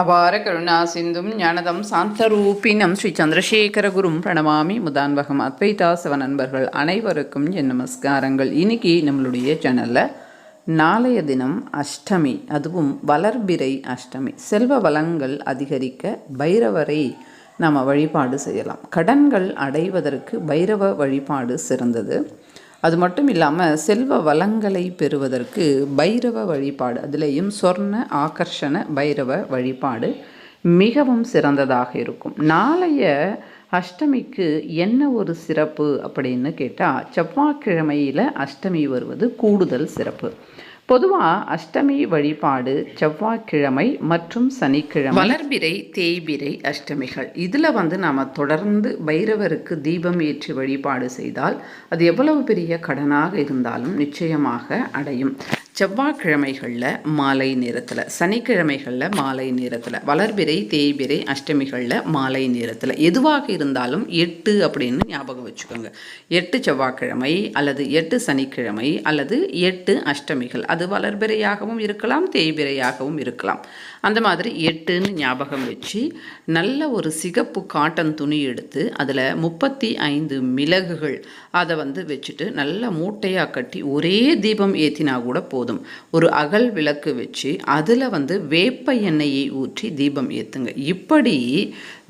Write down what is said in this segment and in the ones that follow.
அபார கருணா சிந்தும் ஞானதம் சாந்தரூபினம் ஸ்ரீ சந்திரசேகரகுரும் பிரணமாமி முதான்பகம் அத்வைதாசவ நண்பர்கள் அனைவருக்கும் என் நமஸ்காரங்கள். இன்னைக்கு நம்மளுடைய சேனலில் நாளைய தினம் அஷ்டமி அதுவும் வளர்பிறை அஷ்டமி. செல்வ வளங்கள் அதிகரிக்க பைரவரை நாம் வழிபாடு செய்யலாம். கடன்கள் அடைவதற்கு பைரவ வழிபாடு சிறந்தது. அது மட்டும் இல்லாமல் செல்வ வளங்களை பெறுவதற்கு பைரவ வழிபாடு. அதுலேயும் சொர்ண ஆகர்ஷண பைரவ வழிபாடு மிகவும் சிறந்ததாக இருக்கும். நாளைய அஷ்டமிக்கு என்ன ஒரு சிறப்பு அப்படின்னு கேட்டால் செவ்வாய்க்கிழமையில் அஷ்டமி வருவது கூடுதல் சிறப்பு. பொதுவாக அஷ்டமி வழிபாடு செவ்வாய்க்கிழமை மற்றும் சனிக்கிழமை. வளர்பிறை தேய்பிறை அஷ்டமிகள். இதில் வந்து நாம் தொடர்ந்து பைரவருக்கு தீபம் ஏற்றி வழிபாடு செய்தால் அது எவ்வளவு பெரிய கடனாக இருந்தாலும் நிச்சயமாக அடையும். செவ்வாய்க்கிழமைகளில் மாலை நேரத்தில் சனிக்கிழமைகளில் மாலை நேரத்தில் வளர்பிறை தேய்பிறை அஷ்டமிகளில் மாலை நேரத்தில். எதுவாக இருந்தாலும் எட்டு அப்படின்னு ஞாபகம் வச்சுக்கோங்க. எட்டு செவ்வாய்க்கிழமை அல்லது எட்டு சனிக்கிழமை அல்லது எட்டு அஷ்டமிகள். அது வளர்பிறையாகவும் இருக்கலாம் தேய்பிறையாகவும் இருக்கலாம். அந்த மாதிரி எட்டுன்னு ஞாபகம் வச்சு நல்ல ஒரு சிகப்பு காட்டன் துணி எடுத்து அதில் முப்பத்தி ஐந்து மிளகுகள் அதை வந்து வச்சுட்டு நல்ல மூட்டையாக கட்டி ஒரே தீபம் ஏற்றினா கூட போதும். ஒரு அகல் விளக்கு வச்சு அதில் வந்து வேப்ப எண்ணெயை ஊற்றி தீபம் ஏற்றுங்க இப்படி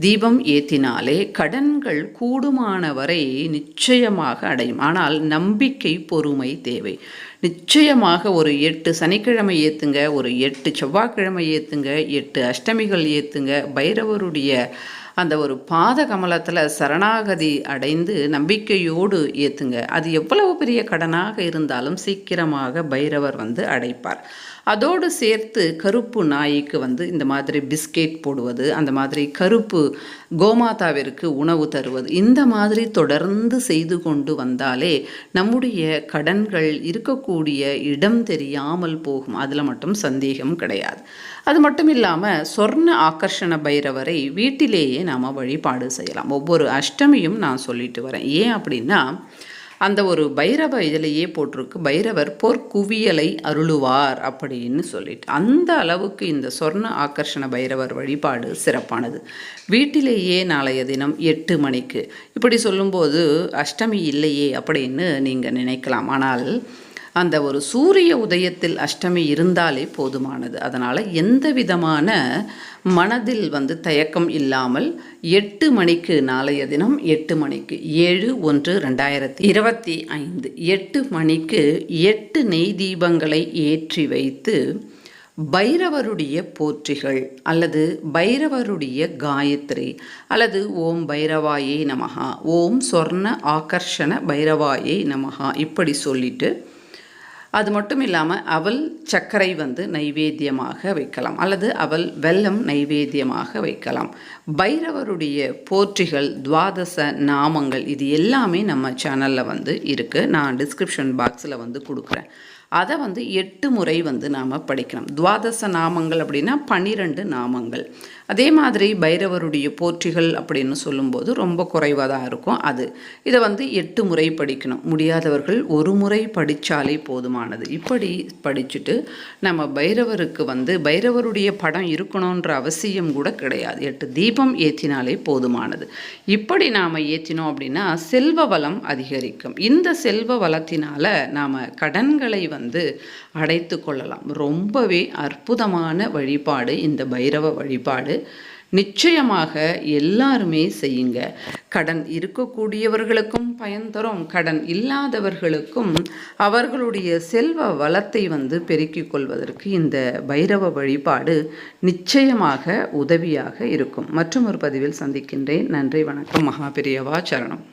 தீபம் ஏற்றினாலே கடன்கள் கூடுமான வரை நிச்சயமாக அடையும். ஆனால் நம்பிக்கை பொறுமை தேவை. நிச்சயமாக ஒரு எட்டு சனிக்கிழமை ஏற்றுங்க ஒரு எட்டு செவ்வாய்க்கிழமை ஏற்றுங்க எட்டு அஷ்டமிகள் ஏற்றுங்க பைரவருடைய அந்த ஒரு பாத கமலத்தில் சரணாகதி அடைந்து நம்பிக்கையோடு ஏற்றுங்க அது எவ்வளவு பெரிய கடனாக இருந்தாலும் சீக்கிரமாக பைரவர் வந்து அடைப்பார். அதோடு சேர்த்து கருப்பு நாய்க்கு வந்து இந்த மாதிரி பிஸ்கெட் போடுவது அந்த மாதிரி கருப்பு கோமாதாவிற்கு உணவு தருவது இந்த மாதிரி தொடர்ந்து செய்து கொண்டு வந்தாலே நம்முடைய கடன்கள் இருக்கக்கூடிய இடம் தெரியாமல் போகும். அதில் மட்டும் சந்தேகம் கிடையாது. அது மட்டும் இல்லாமல் சொர்ண ஆக்கர்ஷண பைரவரை வீட்டிலேயே நாம் வழிபாடு செய்யலாம். ஒவ்வொரு அஷ்டமியும் நான் சொல்லிட்டு வரேன். ஏன் அப்படின்னா அந்த ஒரு பைரவ இதிலேயே போட்டிருக்கு. பைரவர் பொற்குவியலை அருளுவார் அப்படின்னு சொல்லிட்டு. அந்த அளவுக்கு இந்த சொர்ண ஆக்கர்ஷண பைரவர் வழிபாடு சிறப்பானது. வீட்டிலேயே நாளைய தினம் எட்டு மணிக்கு. இப்படி சொல்லும்போது அஷ்டமி இல்லையே அப்படின்னு நீங்கள் நினைக்கலாம். ஆனால் அந்த ஒரு சூரிய உதயத்தில் அஷ்டமி இருந்தாலே போதுமானது. அதனால் எந்த விதமான மனதில் வந்து தயக்கம் இல்லாமல் எட்டு மணிக்கு நாளைய தினம் எட்டு மணிக்கு ஏழு ஒன்று ரெண்டாயிரத்தி இருபத்தி ஐந்து எட்டு மணிக்கு எட்டு நெய் தீபங்களை ஏற்றி வைத்து பைரவருடைய போற்றிகள் அல்லது பைரவருடைய காயத்ரி அல்லது ஓம் பைரவாயே நமகா ஓம் சொர்ண ஆகர்ஷண பைரவாயே நமகா இப்படி சொல்லிட்டு அது மட்டும் இல்லாமல் அவல் சர்க்கரை வந்து நைவேத்தியமாக வைக்கலாம். அல்லது அவல் வெல்லம் நைவேத்தியமாக வைக்கலாம். பைரவருடைய போற்றிகள் துவாதச நாமங்கள் இது எல்லாமே நம்ம சேனலில் வந்து இருக்குது நான் டிஸ்கிரிப்ஷன் பாக்ஸில் வந்து கொடுக்குறேன். அதை வந்து எட்டு முறை வந்து நாம் படிக்கணும் துவாதச நாமங்கள் அப்படின்னா பன்னிரெண்டு நாமங்கள். அதே மாதிரி பைரவருடைய போற்றிகள் அப்படின்னு சொல்லும்போது ரொம்ப குறைவாக தான் இருக்கும் அது. இதை வந்து எட்டு முறை படிக்கணும். முடியாதவர்கள் ஒரு முறை படித்தாலே போதுமானது. இப்படி படிச்சுட்டு நம்ம பைரவருக்கு வந்து பைரவருடைய படம் இருக்கணுன்ற அவசியம் கூட கிடையாது. எட்டு தீபம் ஏற்றினாலே போதுமானது. இப்படி நாம் ஏற்றினோம் அப்படின்னா செல்வ வளம் அதிகரிக்கும். இந்த செல்வ வளத்தினால் நாம் கடன்களை வந்து அடைத்து கொள்ளலாம். ரொம்பவே அற்புதமான வழிபாடு இந்த பைரவ வழிபாடு. நிச்சயமாக எல்லாருமே செய்யுங்க. கடன் இருக்கக்கூடியவர்களுக்கும் பயன் தரும். கடன் இல்லாதவர்களுக்கும் அவர்களுடைய செல்வ வளத்தை வந்து பெருக்கிக் கொள்வதற்கு இந்த பைரவ வழிபாடு நிச்சயமாக உதவியாக இருக்கும். மற்றும் ஒரு பதிவில் சந்திக்கின்றேன். நன்றி வணக்கம். மகாபிரியவா சரணம்.